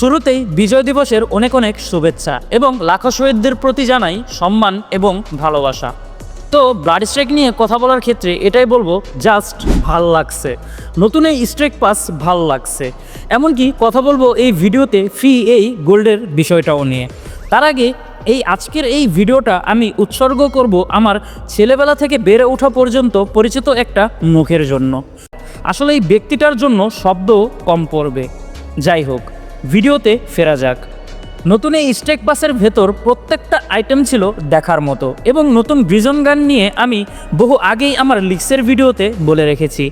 শুরুতেই বিজয় দিবসের অনেক অনেক শুভেচ্ছা এবং লাখো শহীদদের প্রতি জানাই সম্মান এবং ভালোবাসা। তো ব্লাড স্ট্রাইক নিয়ে কথা বলার ক্ষেত্রে এটাই বলব জাস্ট ভালো লাগছে। নতুন এই স্ট্রাইক পাস ভালো লাগছে। এমনকি কথা বলব এই ভিডিওতে ফ্রি এই গোল্ডের বিষয়টাও নিয়ে। তার আগে এই আজকের এই ভিডিওটা আমি উৎসর্গ করব আমার ছেলেবেলা থেকে বেড়ে ওঠা পর্যন্ত পরিচিত একটা মুখের জন্য। আসলে এই ব্যক্তিটার জন্য শব্দ কম পড়বে। যাই হোক ভিডিওতে ফেরা যাক। নতুন এই স্টেক বাসের ভেতর প্রত্যেকটা আইটেম ছিল দেখার মতো এবং নতুন ব্রিজন গান নিয়ে আমি বহু আগেই আমার লিক্সের ভিডিওতে বলে রেখেছি।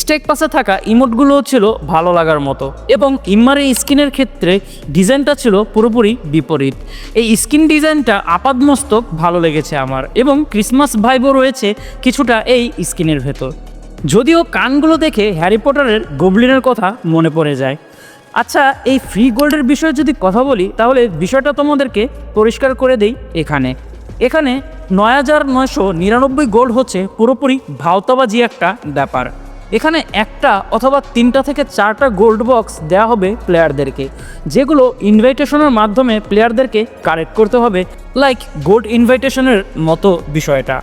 স্টেক পাসে থাকা ইমোটগুলোও ছিল ভালো লাগার মতো এবং ইম্মারের স্কিনের ক্ষেত্রে ডিজাইনটা ছিল পুরোপুরি বিপরীত। এই স্কিন ডিজাইনটা আপাদমস্তক ভালো লেগেছে আমার এবং ক্রিসমাস ভাইবও রয়েছে কিছুটা এই স্কিনের ভেতর। যদিও কানগুলো দেখে হ্যারি পটারের গোবলিনের কথা মনে পড়ে যায়। আচ্ছা এই ফ্রি গোল্ডের বিষয়ে যদি কথা বলি, তাহলে বিষয়টা তোমাদেরকে পরিষ্কার করে দেই এখানে। এখানে নয় হাজার নয়শো নিরানব্বই গোল্ড হচ্ছে পুরোপুরি ভাওতাবাজি একটা ব্যাপার। এখানে একটা অথবা তিনটা থেকে চারটা গোল্ড বক্স দেওয়া হবে প্লেয়ারদেরকে যেগুলো ইনভাইটেশনের মাধ্যমে প্লেয়ারদেরকে কালেক্ট করতে হবে লাইক গোল্ড ইনভাইটেশনের মতো বিষয়টা।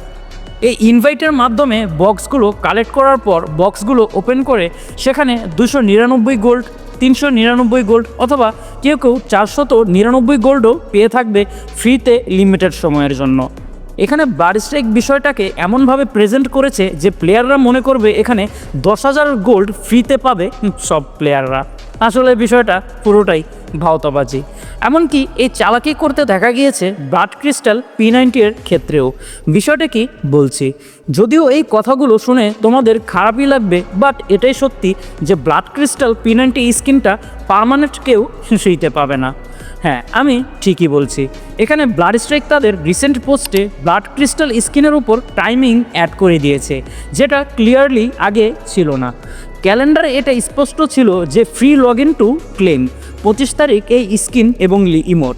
এই ইনভাইটের মাধ্যমে বক্সগুলো কালেক্ট করার পর বক্সগুলো ওপেন করে, সেখানে দুশো নিরানব্বই গোল্ড তিনশো নিরানব্বই গোল্ড অথবা কেউ কেউ চারশত নিরানব্বই গোল্ডও পেয়ে থাকবে ফ্রিতে লিমিটেড সময়ের জন্য। এখানে বার বিষয়টাকে এমনভাবে প্রেজেন্ট করেছে যে প্লেয়াররা মনে করবে এখানে দশ হাজার গোল্ড ফ্রিতে পাবে সব প্লেয়াররা আসলে বিষয়টা পুরোটাই ভাওতাবাজি। এমনকি এই চালাকি করতে দেখা গিয়েছে ব্লাড ক্রিস্টাল পি নাইনটির ক্ষেত্রেও। বিষয়টা কি বলছি? যদিও এই কথাগুলো শুনে তোমাদের খারাপই লাগবে বাট এটাই সত্যি যে ব্লাড ক্রিস্টাল পি নাইনটি স্কিনটা পারমানেন্ট কেউ সেইতে পাবে না। হ্যাঁ আমি ঠিকই বলছি। এখানে ব্লাড স্ট্রাইক তাদের রিসেন্ট পোস্টে ব্লাড ক্রিস্টাল স্কিনের উপর টাইমিং অ্যাড করে দিয়েছে, যেটা ক্লিয়ারলি আগে ছিল না। ক্যালেন্ডারে এটা স্পষ্ট ছিল যে free log in to claim পঁচিশ তারিখ এই স্কিন এবং ইমোট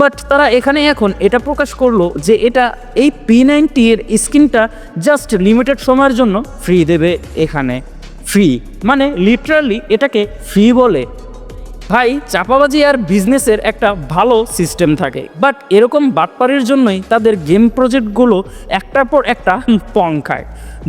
বাট তারা এখানে এখন এটা প্রকাশ করল যে এটা এই পি নাইনটি এর স্কিনটা জাস্ট লিমিটেড সময়ের জন্য ফ্রি দেবে এখানে। ফ্রি মানে লিটারালি এটাকে ফ্রি বলে। ভাই, চাপাবাজি আর বিজনেসের একটা ভালো সিস্টেম থাকে। বাট এরকম বাটপাড়ির জন্যই তাদের গেম প্রজেক্টগুলো একটার পর একটা পং খায়।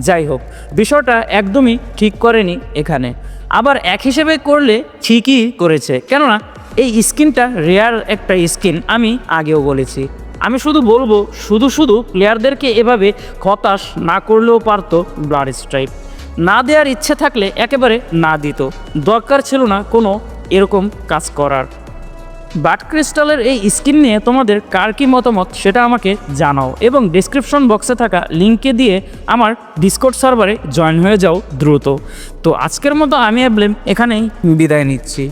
যাই হোক, বিষয়টা একদমই ঠিক করেনি এখানে। আবার এক হিসেবে করলে ঠিকই করেছে। কেননা, এই স্কিনটা রেয়ার একটা স্কিন, আমি আগেও বলেছি। আমি শুধু বলব, শুধু শুধু প্লেয়ারদেরকে এভাবে হতাশ না করলেও পারতো ব্লাড স্ট্রাইপ না দেওয়ার ইচ্ছে থাকলে একেবারে না দিত। দরকার ছিল না কোনো এরকম কাজ করার। বাট ক্রিস্টালের এই স্কিন নিয়ে তোমাদের কার কি মতামত সেটা আমাকে জানাও এবং ডিসক্রিপশন বক্সে থাকা লিঙ্কে দিয়ে আমার ডিসকোড সার্ভারে জয়েন হয়ে যাও দ্রুত। তো আজকের মতো আমি অ্যাবলেম এখানেই বিদায় নিচ্ছি।